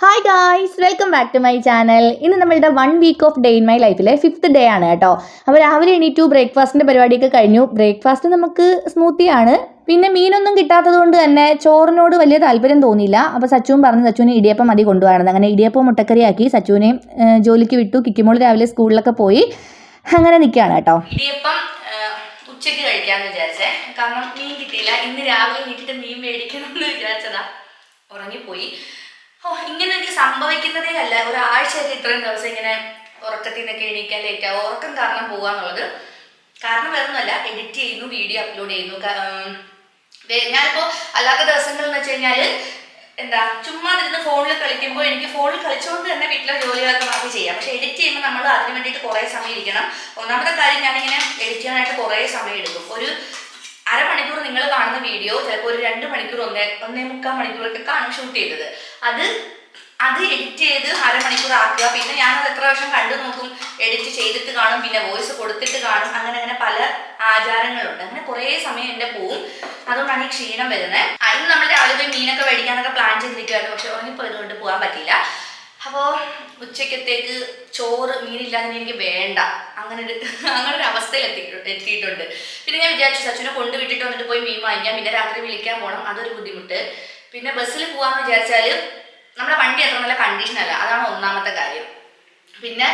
Hi guys welcome back to my channel ഇന്ന് നമ്മളുടെ one week of day in my ലൈഫിലെ fifth day ആണ് കേട്ടോ. അപ്പോൾ രാവിലെ എണീറ്റു ബ്രേക്ക്ഫാസ്റ്റിന്റെ പരിപാടിയൊക്കെ കഴിഞ്ഞു. ബ്രേക്ക്ഫാസ്റ്റ് നമുക്ക് സ്മൂത്തിയാണ് പിന്നെ മീനൊന്നും കിട്ടാത്തത് കൊണ്ട് തന്നെ ചോറിനോട് വലിയ താല്പര്യം തോന്നിയില്ല. അപ്പോൾ സച്ചുവും പറഞ്ഞു സച്ചുവിന് ഇടിയപ്പം മതി കൊണ്ടുപോകണം അങ്ങനെ ഇടിയപ്പം മുട്ടക്കറിയാക്കി സച്ചുവിനെ ഏഹ്, ജോലിക്ക് വിട്ടു. കിക്കിമോൾ രാവിലെ സ്കൂളിലൊക്കെ പോയി. അങ്ങനെ നിൽക്കുകയാണ് കേട്ടോ. ഇടിയപ്പം ഉച്ചയ്ക്ക് കഴിക്കാമെന്ന് വിചാരിച്ചേ. കാരണം മീൻ കിട്ടിയില്ല. ഇന്ന് രാവിലെ നീട്ടിട്ട് മീൻ മേടിക്കണം എന്ന് വിചാരിച്ചതാ. ഉറങ്ങിപ്പോയി. ഓ ഇങ്ങനെ എനിക്ക് സംഭവിക്കുന്നതേ അല്ല. ഒരാഴ്ചയൊക്കെ ഇത്രയും ദിവസം ഇങ്ങനെ ഉറക്കത്തിൽ നിന്നൊക്കെ എണീക്കാൻ ലേറ്റ് ആവും. ഉറക്കം കാരണം പോവാന്നുള്ളത്. കാരണം വേറൊന്നുമല്ല എഡിറ്റ് ചെയ്യുന്നു വീഡിയോ അപ്ലോഡ് ചെയ്യുന്നു. ഞാനിപ്പോ അല്ലാത്ത ദിവസങ്ങളിൽ എന്ന് വെച്ച് കഴിഞ്ഞാൽ എന്താ ചുമ്മാ ഇരുന്ന് ഫോണിൽ കളിക്കുമ്പോൾ എനിക്ക് ഫോണിൽ കളിച്ചുകൊണ്ട് തന്നെ വീട്ടിലെ ജോലികളൊക്കെ ബാക്കി ചെയ്യാം. പക്ഷെ എഡിറ്റ് ചെയ്യുമ്പോൾ നമ്മൾ അതിന് വേണ്ടിയിട്ട് കുറേ സമയം ഇരിക്കണം. ഒന്നാമത്തെ കാര്യം ഞാനിങ്ങനെ എഡിറ്റ് ചെയ്യാനായിട്ട് കുറേ സമയം എടുക്കും. ഒരു അരമണിക്കൂർ നിങ്ങൾ കാണുന്ന വീഡിയോ ചിലപ്പോൾ ഒരു രണ്ട് മണിക്കൂർ ഒന്നേ ഒന്നേ മുക്കാൽ മണിക്കൂറൊക്കെ കാണും ഷൂട്ട് ചെയ്തത്. അത് അത് എഡിറ്റ് ചെയ്ത് അരമണിക്കൂർ ആക്കുക. പിന്നെ ഞാൻ അത് എത്ര വർഷം കണ്ടു നോക്കും. എഡിറ്റ് ചെയ്തിട്ട് കാണും. പിന്നെ വോയിസ് കൊടുത്തിട്ട് കാണും. അങ്ങനെ അങ്ങനെ പല ആചാരങ്ങളുണ്ട്. അങ്ങനെ കുറേ സമയം എന്റെ പോവും. അതുകൊണ്ടാണ് ഈ ക്ഷീണം വരുന്നത്. അതിന് നമ്മൾ രാവിലെ പോയി മീനൊക്കെ മേടിക്കാനൊക്കെ പ്ലാൻ ചെയ്തിരിക്കുകയായിരുന്നു പക്ഷെ ഉറങ്ങിപ്പോയതുകൊണ്ട് പോകാൻ പറ്റിയില്ല. അപ്പോൾ ഉച്ചക്കത്തേക്ക് ചോറ് മീനില്ലാതെ എനിക്ക് വേണ്ട. അങ്ങനെ ഒരു അങ്ങനെ ഒരു അവസ്ഥയിൽ എത്തി എത്തിയിട്ടുണ്ട്. പിന്നെ ഞാൻ വിചാരിച്ചു സച്ചിനെ കൊണ്ട് വിട്ടിട്ട് വന്നിട്ട് പോയി മീൻ വാങ്ങിക്കാം പിന്നെ രാത്രി വിളിക്കാൻ പോകണം അതൊരു ബുദ്ധിമുട്ട്. പിന്നെ ബസ്സിൽ പോകാമെന്ന് വിചാരിച്ചാൽ നമ്മുടെ വണ്ടി അത്ര നല്ല കണ്ടീഷൻ അല്ല. അതാണ് ഒന്നാമത്തെ കാര്യം. പിന്നെ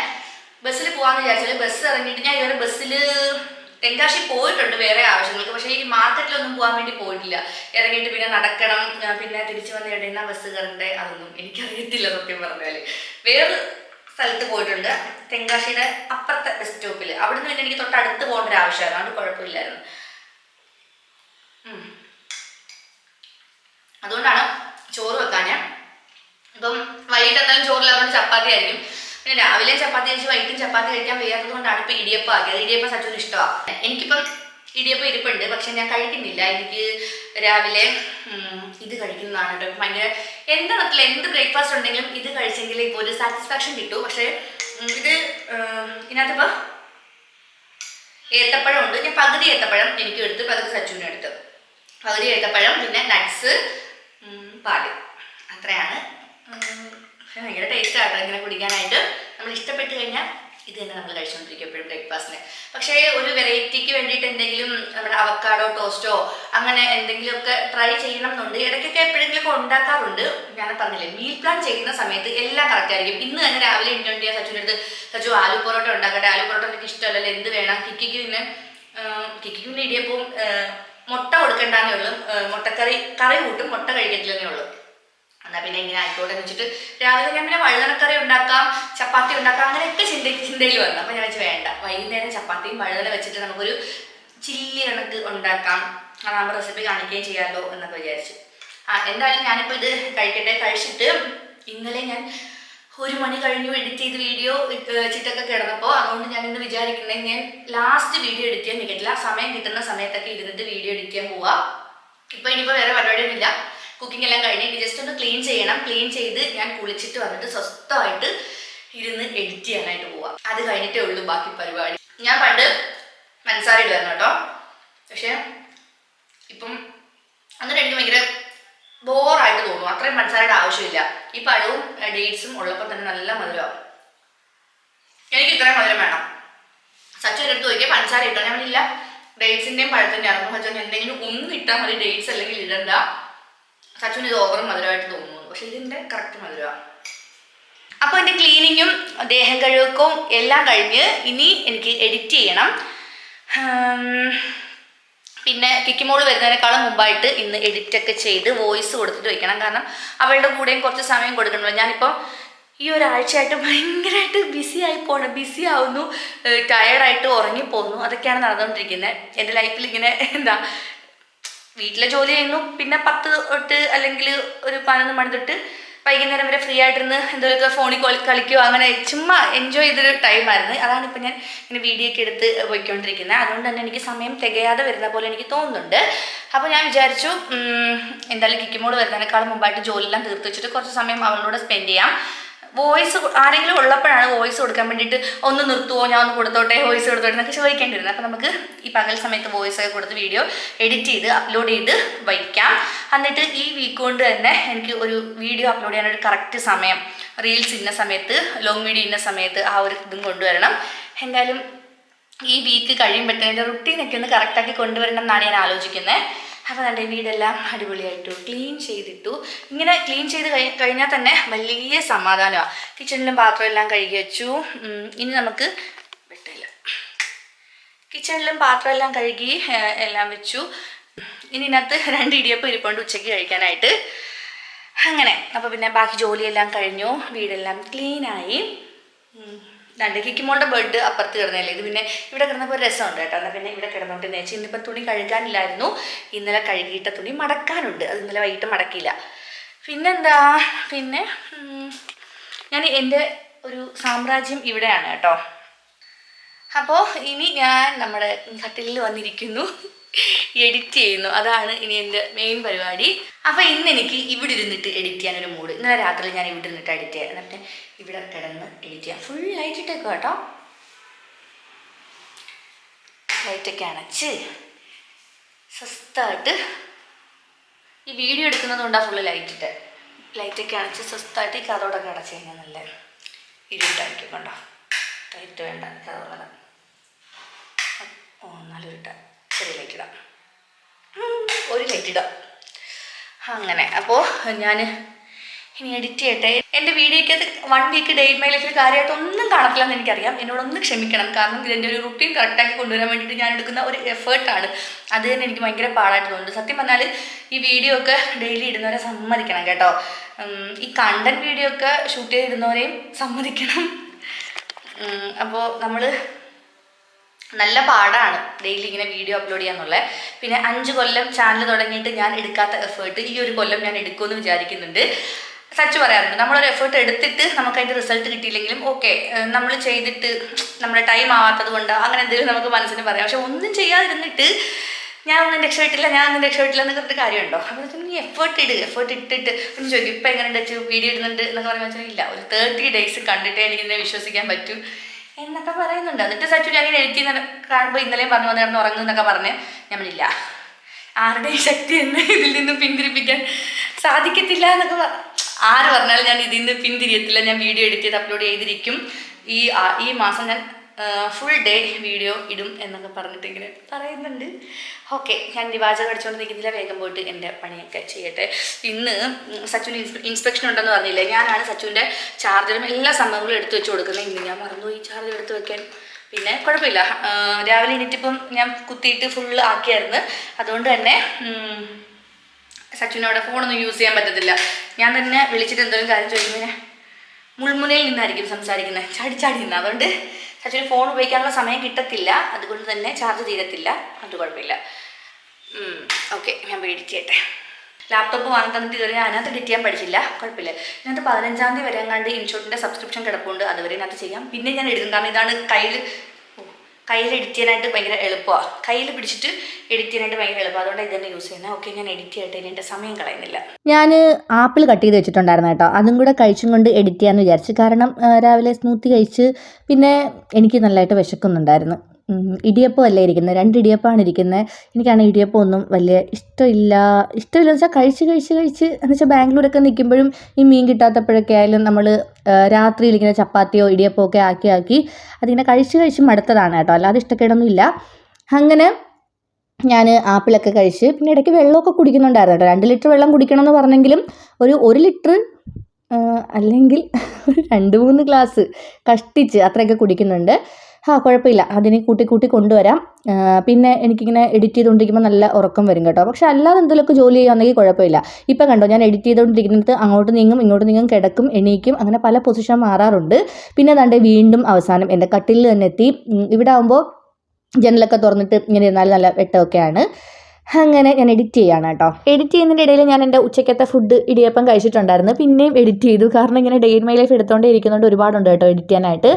ബസ്സിൽ പോകാമെന്ന് വിചാരിച്ചാൽ ബസ് ഇറങ്ങിയിട്ട് ഞാൻ ഇതുവരെ ബസ്സിൽ തെങ്കാശി പോയിട്ടുണ്ട് വേറെ ആവശ്യങ്ങൾക്ക്. പക്ഷേ ഈ മാർക്കറ്റിലൊന്നും പോകാൻ വേണ്ടി പോയിട്ടില്ല. ഇറങ്ങിയിട്ട് പിന്നെ നടക്കണം പിന്നെ തിരിച്ചു വന്ന് എവിടെയെന്ന ബസ് കയറണ്ടേ അതൊന്നും എനിക്കറിയത്തില്ല സത്യം പറഞ്ഞാൽ വേറെ സ്ഥലത്ത് പോയിട്ടുണ്ട് തെങ്കാശിയുടെ അപ്പുറത്തെ ബസ് സ്റ്റോപ്പിൽ അവിടുന്ന് പിന്നെ എനിക്ക് തൊട്ടടുത്ത് പോകേണ്ട ഒരു ആവശ്യമായിരുന്നു. അതുകൊണ്ട് കുഴപ്പമില്ലായിരുന്നു. അതുകൊണ്ടാണ് ചോറ് വെക്കാൻ ഇപ്പം വൈകിട്ട് എന്തായാലും ചോറില്ലാത്തതുകൊണ്ട് ചപ്പാത്തി ആയിരിക്കും പിന്നെ രാവിലെ ചപ്പാത്തി കഴിച്ച് വൈകിട്ടും ചപ്പാത്തി കഴിക്കാൻ വയ്യാത്തത് കൊണ്ടാണ് ഇപ്പൊ ഇടിയപ്പം ആക്കിയത്. ഇടിയപ്പം സച്ചുവിന് ഇഷ്ടമാണ് എനിക്കിപ്പം ഇടിയപ്പം ഇരിപ്പുണ്ട്. പക്ഷെ ഞാൻ കഴിക്കുന്നില്ല. എനിക്ക് രാവിലെ ഇത് കഴിക്കുന്നതാണ് കേട്ടോ. ഭയങ്കര എന്താ നട്ടില്ല എന്ത് ബ്രേക്ക്ഫാസ്റ്റ് ഉണ്ടെങ്കിലും ഇത് കഴിച്ചെങ്കിൽ ഇപ്പോൾ ഒരു സാറ്റിസ്ഫാക്ഷൻ കിട്ടും. പക്ഷെ ഇത് ഇതിനകത്തിപ്പോൾ ഏത്തപ്പഴം ഉണ്ട്. ഞാൻ പകുതി ഏത്തപ്പഴം എനിക്ക് എടുത്ത് പകുതി സച്ചുവിനും എടുത്ത്. പകുതി ഏത്തപ്പഴം പിന്നെ നട്ട്സ് പാൽ. അത്രയാണ്. ഭയങ്കര ടേസ്റ്റ് ആട്ടോ ഇങ്ങനെ കുടിക്കാനായിട്ട്. നമ്മൾ ഇഷ്ടപ്പെട്ട് കഴിഞ്ഞാൽ ഇത് തന്നെ നമ്മൾ കഴിച്ചുകൊണ്ടിരിക്കും എപ്പോഴും ബ്രേക്ക്ഫാസ്റ്റിന് പക്ഷേ ഒരു വെറൈറ്റിക്ക് വേണ്ടിയിട്ട് എന്തെങ്കിലും നമ്മുടെ അവക്കാഡോ ടോസ്റ്റോ അങ്ങനെ എന്തെങ്കിലുമൊക്കെ ട്രൈ ചെയ്യണം എന്നുണ്ട് ഇടയ്ക്കൊക്കെ എപ്പോഴെങ്കിലുമൊക്കെ ഉണ്ടാക്കാറുണ്ട്. ഞാൻ പറഞ്ഞില്ലേ മീൽ പ്ലാൻ ചെയ്യുന്ന സമയത്ത് എല്ലാം കറക്റ്റ് ആയിരിക്കും. ഇന്ന് തന്നെ രാവിലെ ഇന്റോണ്ട് ചെയ്യാൻ സച്ചുവിന്റെ അടുത്ത് സച്ചു ആലു പൊറോട്ട ഉണ്ടാക്കട്ടെ ആലു പൊറോട്ട എനിക്ക് ഇഷ്ടമല്ലല്ലോ എന്ത് വേണം? കിക്കിക്ക് പിന്നെ കിക്കിക്ക് പിന്നെ ഇടിയപ്പം മുട്ട കൊടുക്കണ്ടെന്നേ ഉള്ളൂ. മുട്ടക്കറി കറി കൂട്ടും മുട്ട കഴിക്കത്തില്ലെന്നേ ഉള്ളൂ. എന്നാ പിന്നെ ഇങ്ങനെ ആയിക്കോട്ടെ എന്ന് വെച്ചിട്ട് രാവിലെ ഞാൻ പിന്നെ വഴുതനക്കറി ഉണ്ടാക്കാം ചപ്പാത്തി ഉണ്ടാക്കാം അങ്ങനെയൊക്കെ ചിന്ത ചിന്തയിൽ വന്നു. അപ്പം ഞാൻ വെച്ച് വേണ്ട. വൈകുന്നേരം ചപ്പാത്തിയും വഴുതന വെച്ചിട്ട് നമുക്കൊരു ചില്ലി കണക്ക് ഉണ്ടാക്കാം. അതാകുമ്പോൾ റെസിപ്പി കാണിക്കുകയും ചെയ്യാമല്ലോ എന്നൊക്കെ വിചാരിച്ചു. ആ എന്തായാലും ഞാനിപ്പോൾ ഇത് കഴിക്കട്ടെ കഴിച്ചിട്ട് ഇന്നലെ ഞാൻ ഒരു മണി കഴിഞ്ഞു എഡിറ്റ് ചെയ്ത് വീഡിയോ ചിട്ടൊക്കെ കിടന്നപ്പോൾ അതുകൊണ്ട് ഞാൻ ഇന്ന് വിചാരിക്കുന്നത് ഞാൻ ലാസ്റ്റ് വീഡിയോ എഡിറ്റ് ചെയ്യാൻ നിൽക്കില്ല സമയം കിട്ടുന്ന സമയത്തൊക്കെ ഇരുന്നിട്ട് വീഡിയോ എഡിറ്റ് ചെയ്യാൻ പോവാം. ഇപ്പൊ ഇനിയിപ്പോ വേറെ പരിപാടിയൊന്നുമില്ല. കുക്കിംഗ് എല്ലാം കഴിഞ്ഞ് ഇനി ജസ്റ്റ് ഒന്ന് ക്ലീൻ ചെയ്യണം. ക്ലീൻ ചെയ്ത് ഞാൻ കുളിച്ചിട്ട് വന്നിട്ട് സ്വസ്ഥമായിട്ട് ഇരുന്ന് എഡിറ്റ് ചെയ്യാനായിട്ട് പോവാം. അത് കഴിഞ്ഞിട്ടേ ഉള്ളൂ ബാക്കി പരിപാടി. ഞാൻ പണ്ട് മനസ്സാര ഇടുമായിരുന്നു കേട്ടോ. പക്ഷെ ഇപ്പം അന്നിട്ട് എനിക്ക് ഭയങ്കര ബോറായിട്ട് തോന്നും. അത്രയും പഞ്ചസാരയുടെ ആവശ്യമില്ല. ഈ പഴവും ഡേറ്റ്സും ഉള്ളപ്പോൾ തന്നെ നല്ല മധുരമാവും എനിക്ക് ഇത്രയും മധുരം വേണം. സച്ചു എടുത്ത് നോക്കിയാൽ പഞ്ചസാര ഇട്ടോ? ഞാൻ ഇല്ല. ഡേറ്റ്സിന്റെയും പഴത്തിന്റെയും ആണ് എന്തെങ്കിലും ഒന്നും ഇട്ടാൽ മതി. ഡേറ്റ്സ് അല്ലെങ്കിൽ ഇടണ്ട. സച്ചുവിന് ഇത് ഓവർ മധുരമായിട്ട് തോന്നുന്നു. പക്ഷെ ഇതിന്റെ കറക്റ്റ് മധുരമാണ് അപ്പോൾ എന്റെ ക്ലീനിങ്ങും ദേഹം കഴുകക്കും എല്ലാം കഴിഞ്ഞ് ഇനി എനിക്ക് എഡിറ്റ് ചെയ്യണം. പിന്നെ കിക്കിമോൾ വരുന്നതിനേക്കാളും മുമ്പായിട്ട് ഇന്ന് എഡിറ്റ് ഒക്കെ ചെയ്ത് വോയിസ് കൊടുത്തിട്ട് വെക്കണം. കാരണം അവളുടെ കൂടെയും കുറച്ച് സമയം കൊടുക്കണമല്ലോ. ഞാനിപ്പോൾ ഈ ഒരാഴ്ചയായിട്ട് ഭയങ്കരമായിട്ട് ബിസി ആയി പോകണം ബിസി ആവുന്നു. ടയർഡായിട്ട് ഉറങ്ങിപ്പോകുന്നു അതൊക്കെയാണ് നടന്നുകൊണ്ടിരിക്കുന്നത് എന്റെ ലൈഫിൽ ഇങ്ങനെ എന്താ വീട്ടിലെ ജോലി ചെയ്യുന്നു. പിന്നെ പത്ത് തൊട്ട് അല്ലെങ്കിൽ ഒരു പതിനൊന്ന് മണി തൊട്ട് വൈകുന്നേരം വരെ ഫ്രീ ആയിട്ടിരുന്ന് എന്തെങ്കിലുമൊക്കെ ഫോണിൽ കളി- കളിക്കുകയോ അങ്ങനെ ചുമ്മാ എൻജോയ് ചെയ്തൊരു ടൈമായിരുന്നു അതാണ് ഇപ്പം ഞാൻ ഇങ്ങനെ വീഡിയോ ഒക്കെ എടുത്ത് പോയിക്കൊണ്ടിരിക്കുന്നത് അതുകൊണ്ട് തന്നെ എനിക്ക് സമയം തികയാതെ വരുന്ന പോലെ എനിക്ക് തോന്നുന്നുണ്ട്. അപ്പോൾ ഞാൻ വിചാരിച്ചു എന്തായാലും കിക്കിമോട് വരുന്നതിനേക്കാളും മുമ്പായിട്ട് ജോലിയെല്ലാം തീർത്ത് വെച്ചിട്ട് കുറച്ച് സമയം അവളോട് സ്പെൻഡ് ചെയ്യാം. വോയിസ് ആരെങ്കിലും ഉള്ളപ്പോഴാണ് വോയിസ് കൊടുക്കാൻ വേണ്ടിയിട്ട് ഒന്ന് നിർത്തുവോ ഞാൻ ഒന്ന് കൊടുത്തോട്ടെ വോയിസ് കൊടുത്തോട്ടെ എന്നൊക്കെ ചോദിക്കേണ്ടി വരുന്നത് നമുക്ക് ഈ പകൽ സമയത്ത് വോയിസ് ഒക്കെ കൊടുത്ത് വീഡിയോ എഡിറ്റ് ചെയ്ത് അപ്ലോഡ് ചെയ്ത് വയ്ക്കാം. എന്നിട്ട് ഈ വീക്ക് കൊണ്ട് തന്നെ എനിക്ക് ഒരു വീഡിയോ അപ്ലോഡ് ചെയ്യാൻ ഒരു കറക്റ്റ് സമയം റീൽസ് ഇന്ന സമയത്ത് ലോങ് വീഡിയോ ഇന്ന സമയത്ത് ആ ഒരു ഇതും കൊണ്ടുവരണം. എന്തായാലും ഈ വീക്ക് കഴിയുമ്പോഴത്തേന്റെ റുട്ടീനൊക്കെ ഒന്ന് കറക്റ്റാക്കി കൊണ്ടുവരണം എന്നാണ് ഞാൻ ആലോചിക്കുന്നത് അപ്പോൾ നല്ല വീടെല്ലാം അടിപൊളിയായിട്ടു ക്ലീൻ ചെയ്തിട്ടു. ഇങ്ങനെ ക്ലീൻ ചെയ്ത് കഴി കഴിഞ്ഞാൽ തന്നെ വലിയ സമാധാനമാണ് കിച്ചണിലും പാത്രം എല്ലാം കഴുകി വെച്ചു. ഇനി നമുക്ക് വെട്ടില്ല കിച്ചണിലും പാത്രം എല്ലാം കഴുകി എല്ലാം വെച്ചു. ഇനി ഇതിനകത്ത് രണ്ട് ഇടിയപ്പം ഇരിപ്പുണ്ട് ഉച്ചയ്ക്ക് കഴിക്കാനായിട്ട്. അങ്ങനെ അപ്പോൾ പിന്നെ ബാക്കി ജോലിയെല്ലാം കഴിഞ്ഞു. വീടെല്ലാം ക്ലീനായി രണ്ട് കിക്കുമോളുടെ ബെഡ് അപ്പുറത്ത് കിടന്നല്ലേ ഇത് പിന്നെ ഇവിടെ കിടന്നപ്പോൾ ഒരു രസമുണ്ട് കേട്ടോ. എന്നാൽ പിന്നെ ഇവിടെ കിടന്നോണ്ട് വെച്ചാൽ ഇന്നിപ്പോൾ തുണി കഴുകാനില്ലായിരുന്നു. ഇന്നലെ കഴുകിയിട്ട തുണി മടക്കാനുണ്ട്. അത് ഇന്നലെ വൈകിട്ട് മടക്കിയില്ല. പിന്നെന്താ? പിന്നെ ഞാൻ എന്റെ ഒരു സാമ്രാജ്യം ഇവിടെയാണ് കേട്ടോ. അപ്പോൾ ഇനി ഞാൻ നമ്മുടെ കട്ടിലിൽ വന്നിരിക്കുന്നു. എഡിറ്റ് ചെയ്യുന്നു. അതാണ് ഇനി എന്റെ മെയിൻ പരിപാടി. അപ്പോൾ ഇന്ന് എനിക്ക് ഇവിടെ ഇരുന്നിട്ട് എഡിറ്റ് ചെയ്യാനൊരു മൂഡ് ഇന്നലെ രാത്രി ഞാൻ ഇവിടെ ഇരുന്നിട്ട് എഡിറ്റ് ചെയ്യാം. എന്നിട്ട് ഇവിടെ കിടന്ന് എഡിറ്റ് ചെയ്യാം. ഫുൾ ലൈറ്റ് ഇട്ടേക്കും കേട്ടോ. ലൈറ്റൊക്കെ അണച്ച് സ്വസ്ഥമായിട്ട് ഈ വീഡിയോ എടുക്കുന്നത് കൊണ്ടാണ് ഫുള്ള് ലൈറ്റ് ഇട്ട് ലൈറ്റൊക്കെ അണച്ച് സ്വസ്ഥമായിട്ട് ഈ കഥോടൊക്കെ അടച്ച് കഴിഞ്ഞാൽ നല്ല ഇരുട്ടായിട്ട് കണ്ടോ ലൈറ്റ് വേണ്ട കഥകളാണ് ഓ നല്ലൊരു ഇട്ടാം ചെറിയ ലൈറ്റ് ഒരു ലൈറ്റ് അങ്ങനെ അപ്പോൾ ഞാൻ ഇനി എഡിറ്റ് ചെയ്യട്ടെ. എന്റെ വീഡിയോയ്ക്കകത്ത് വൺ വീക്ക് ഡേ മൈ ലൈഫിൽ കാര്യമായിട്ട് ഒന്നും കാണത്തില്ലെന്ന് എനിക്കറിയാം. എന്നോടൊന്ന് ക്ഷമിക്കണം. കാരണം ഇതിന്റെ ഒരു റുട്ടീൻ കറക്റ്റാക്കി കൊണ്ടുവരാൻ വേണ്ടിയിട്ട് ഞാൻ എടുക്കുന്ന ഒരു എഫേർട്ടാണ് അത് തന്നെ എനിക്ക് ഭയങ്കര പാടായിട്ട് തോന്നുന്നുണ്ട്. സത്യം പറഞ്ഞാൽ ഈ വീഡിയോ ഒക്കെ ഡെയിലി ഇടുന്നവരെ സമ്മതിക്കണം കേട്ടോ. ഈ കണ്ടന്റ് വീഡിയോ ഒക്കെ ഷൂട്ട് ചെയ്തിടുന്നവരെയും സമ്മതിക്കണം. അപ്പോൾ നമ്മൾ നല്ല പാടാണ് ഡെയിലി ഇങ്ങനെ വീഡിയോ അപ്ലോഡ് ചെയ്യാന്നുള്ളത് പിന്നെ അഞ്ച് കൊല്ലം ചാനൽ തുടങ്ങിയിട്ട് ഞാൻ എടുക്കാത്ത എഫേർട്ട് ഈ ഒരു കൊല്ലം ഞാൻ എടുക്കുമെന്ന് വിചാരിക്കുന്നുണ്ട്. സച്ച് പറയാറുണ്ട്. നമ്മളൊരു എഫേർട്ട് എടുത്തിട്ട് നമുക്ക് അതിന്റെ റിസൾട്ട് കിട്ടിയില്ലെങ്കിലും ഓക്കെ നമ്മൾ ചെയ്തിട്ട് നമ്മുടെ ടൈം ആവാത്തത് കൊണ്ട് അങ്ങനെ എന്തെങ്കിലും നമുക്ക് മനസ്സിന് പറയാം. പക്ഷെ ഒന്നും ചെയ്യാതിരുന്നിട്ട് ഞാൻ ഒന്നും രക്ഷപ്പെട്ടില്ല ഞാൻ ഒന്നും രക്ഷപ്പെട്ടില്ല എന്നൊക്കെ ഒരു കാര്യമുണ്ടോ? അപ്പോൾ നീ എഫേർട്ട് ഇട് എഫേർട്ട് ഇട്ടിട്ട് ഒന്ന് ചോദിക്കും. ഇപ്പം എങ്ങനെ വീഡിയോ ഇടുന്നുണ്ട് എന്നൊക്കെ പറയുമ്പോൾ ഇല്ല. ഒരു തേർട്ടി ഡേയ്സ് കണ്ടിട്ടേ എനിക്ക് ഇതിനെ വിശ്വസിക്കാൻ പറ്റൂ. എന്നൊക്കെ പറയുന്നുണ്ട്. എന്നിട്ട് സച്ചു ഞാൻ ഇങ്ങനെ എഴുതി കാണുമ്പോൾ ഇന്നലെയും പറഞ്ഞു വന്നിരുന്നു ഉറങ്ങും എന്നൊക്കെ പറഞ്ഞ് ഞമ്മളില്ല. ആരുടെയും ശക്തി എന്നെ ഇതിൽ നിന്ന് പിന്തിരിപ്പിക്കാൻ സാധിക്കത്തില്ല എന്നൊക്കെ ആര് പറഞ്ഞാലും ഞാൻ ഇതിൽ നിന്ന് പിന്തിരിയത്തില്ല. ഞാൻ വീഡിയോ എഡിറ്റ് ചെയ്ത് അപ്ലോഡ് ചെയ്തിരിക്കും. ഈ ഈ മാസം ഞാൻ ഫുൾ ഡേ വീഡിയോ ഇടും എന്നൊക്കെ പറഞ്ഞിട്ട് ഇങ്ങനെ പറയുന്നുണ്ട്. ഓക്കെ ഞാൻ നിവാചകം അടിച്ചുകൊണ്ട് നിൽക്കുന്നില്ല വേഗം പോയിട്ട് എന്റെ പണിയൊക്കെ ചെയ്യട്ടെ. ഇന്ന് സച്ചുവിന് ഇൻസ്പെക്ഷൻ ഉണ്ടെന്ന് പറഞ്ഞില്ലേ? ഞാനാണ് സച്ചുവിന്റെ ചാർജറും എല്ലാ സംഭവങ്ങളും എടുത്തു വെച്ച് കൊടുക്കുന്നത്. ഇന്ന് ഞാൻ മറന്നു ഈ ചാർജർ എടുത്തു വെക്കാൻ. പിന്നെ കുഴപ്പമില്ല. രാവിലെ എണീറ്റിപ്പം ഞാൻ കുത്തിയിട്ട് ഫുള്ള് ആക്കിയായിരുന്നു. അതുകൊണ്ട് തന്നെ സച്ചിനോടെ ഫോണൊന്നും യൂസ് ചെയ്യാൻ പറ്റത്തില്ല. ഞാൻ തന്നെ വിളിച്ചിട്ട് എന്തെങ്കിലും കാര്യം ചോദിക്കുമ്പോൾ മുൾമുനയിൽ നിന്നായിരിക്കും സംസാരിക്കുന്നത്. ചാടി ചാടി നിന്ന്. അതുകൊണ്ട് സച്ചിന് ഫോൺ ഉപയോഗിക്കാനുള്ള സമയം കിട്ടത്തില്ല. അതുകൊണ്ട് തന്നെ ചാർജ് തീരത്തില്ല. അത് കുഴപ്പമില്ല. ഓക്കെ ഞാൻ പേടിക്കട്ടെ ലാപ്ടോപ്പ് വാങ്ങി തന്നിട്ട് ഇതുവരെ ഞാൻ അതിനകത്ത് എഡിറ്റ് ചെയ്യാൻ പഠിച്ചില്ല. കുഴപ്പമില്ല. ഇതിനകത്ത് പതിനഞ്ചാം തീയതി വരെ എങ്ങാണ്ട് ഇൻഷോട്ടിന്റെ സബ്സ്ക്രിപ്ഷൻ കിടപ്പുണ്ട്. അതുവരെ ഇതിനകത്ത് ചെയ്യാം. പിന്നെ ഞാൻ എഴുതും. കാരണം ഇതാണ് കയ്യിൽ കയ്യിൽ എഡിറ്റ് ചെയ്യാനായിട്ട് ഭയങ്കര എളുപ്പമാണ് കയ്യിൽ പിടിച്ചിട്ട് എഡിറ്റ് ചെയ്യാനായിട്ട് ഭയങ്കര എളുപ്പമാണ് അതുകൊണ്ട് ഇത് തന്നെ യൂസ് ചെയ്യുന്നത് ഓക്കെ ഞാൻ എഡിറ്റ് ചെയ്യട്ടെ. ഇനി എന്റെ സമയം കളയുന്നില്ല. ഞാൻ ആപ്പിൾ കട്ട് ചെയ്ത് വെച്ചിട്ടുണ്ടായിരുന്നു കേട്ടോ. അതും കൂടെ കഴിച്ചും കൊണ്ട് എഡിറ്റ് ചെയ്യാമെന്ന് വിചാരിച്ചു. കാരണം രാവിലെ സ്മൂത്തി കഴിച്ച് പിന്നെ എനിക്ക് നല്ലതായിട്ട് വിശക്കുന്നുണ്ടായിരുന്നു. ഇടിയപ്പം അല്ലേ ഇരിക്കുന്നത്? രണ്ട് ഇടിയപ്പമാണ് ഇരിക്കുന്നത്. എനിക്കാണെങ്കിൽ ഇടിയപ്പം ഒന്നും വലിയ ഇഷ്ടമില്ല. ഇഷ്ടമില്ല വെച്ചാൽ കഴിച്ച് കഴിച്ച് കഴിച്ച് എന്ന് വെച്ചാൽ ബാംഗ്ലൂരൊക്കെ നിൽക്കുമ്പോഴും ഈ മീൻ കിട്ടാത്തപ്പോഴൊക്കെ ആയാലും നമ്മൾ രാത്രിയിൽ ഇങ്ങനെ ചപ്പാത്തിയോ ഇടിയപ്പമോ ഒക്കെ ആക്കി ആക്കി അതിങ്ങനെ കഴിച്ച് കഴിച്ച് മടുത്തതാണ് കേട്ടോ. അല്ലാതെ ഇഷ്ടക്കേടൊന്നും ഇല്ല. അങ്ങനെ ഞാൻ ആപ്പിളൊക്കെ കഴിച്ച് പിന്നെ ഇടയ്ക്ക് വെള്ളമൊക്കെ കുടിക്കുന്നുണ്ടായിരുന്നു കേട്ടോ. രണ്ട് ലിറ്റർ വെള്ളം കുടിക്കണം എന്ന് പറഞ്ഞെങ്കിലും ഒരു ഒരു ലിറ്റർ അല്ലെങ്കിൽ ഒരു രണ്ട് മൂന്ന് ഗ്ലാസ് കഷ്ടിച്ച് അത്രയൊക്കെ കുടിക്കുന്നുണ്ട്. ആ കുഴപ്പമില്ല. അതിനെ കൂട്ടി കൂട്ടി കൊണ്ടുവരാം. പിന്നെ എനിക്കിങ്ങനെ എഡിറ്റ് ചെയ്തുകൊണ്ടിരിക്കുമ്പോൾ നല്ല ഉറക്കം വരും കേട്ടോ. പക്ഷെ അല്ലാതെ എന്തെങ്കിലുമൊക്കെ ജോലി ചെയ്യുകയാണെങ്കിൽ കുഴപ്പമില്ല. ഇപ്പം കണ്ടോ ഞാൻ എഡിറ്റ് ചെയ്തുകൊണ്ടിരിക്കുന്നത് അങ്ങോട്ട് നീങ്ങും ഇങ്ങോട്ട് നീങ്ങും കിടക്കും എണീക്കും അങ്ങനെ പല പൊസിഷൻ മാറാറുണ്ട്. പിന്നെ അതാണ്ട് വീണ്ടും അവസാനം എന്റെ കട്ടിലിൽ തന്നെ എത്തി. ഇവിടെ ആകുമ്പോൾ ജനലൊക്കെ തുറന്നിട്ട് ഇങ്ങനെ ഇരുന്നാൽ നല്ല വെട്ടമൊക്കെയാണ്. അങ്ങനെ ഞാൻ എഡിറ്റ് ചെയ്യാണ് കേട്ടോ. എഡിറ്റ് ചെയ്യുന്നതിന്റെ ഇടയിൽ ഞാൻ എന്റെ ഉച്ചക്കത്തെ ഫുഡ് ഇടിയപ്പം കഴിച്ചിട്ടുണ്ടായിരുന്നു. പിന്നെയും എഡിറ്റ് ചെയ്തു. കാരണം ഇങ്ങനെ ഡേ ഇൻ മൈ ലൈഫ് എടുത്തുകൊണ്ടേ ഇരിക്കുന്നുണ്ട് ഒരുപാടുണ്ട് കേട്ടോ എഡിറ്റ് ചെയ്യാനായിട്ട്.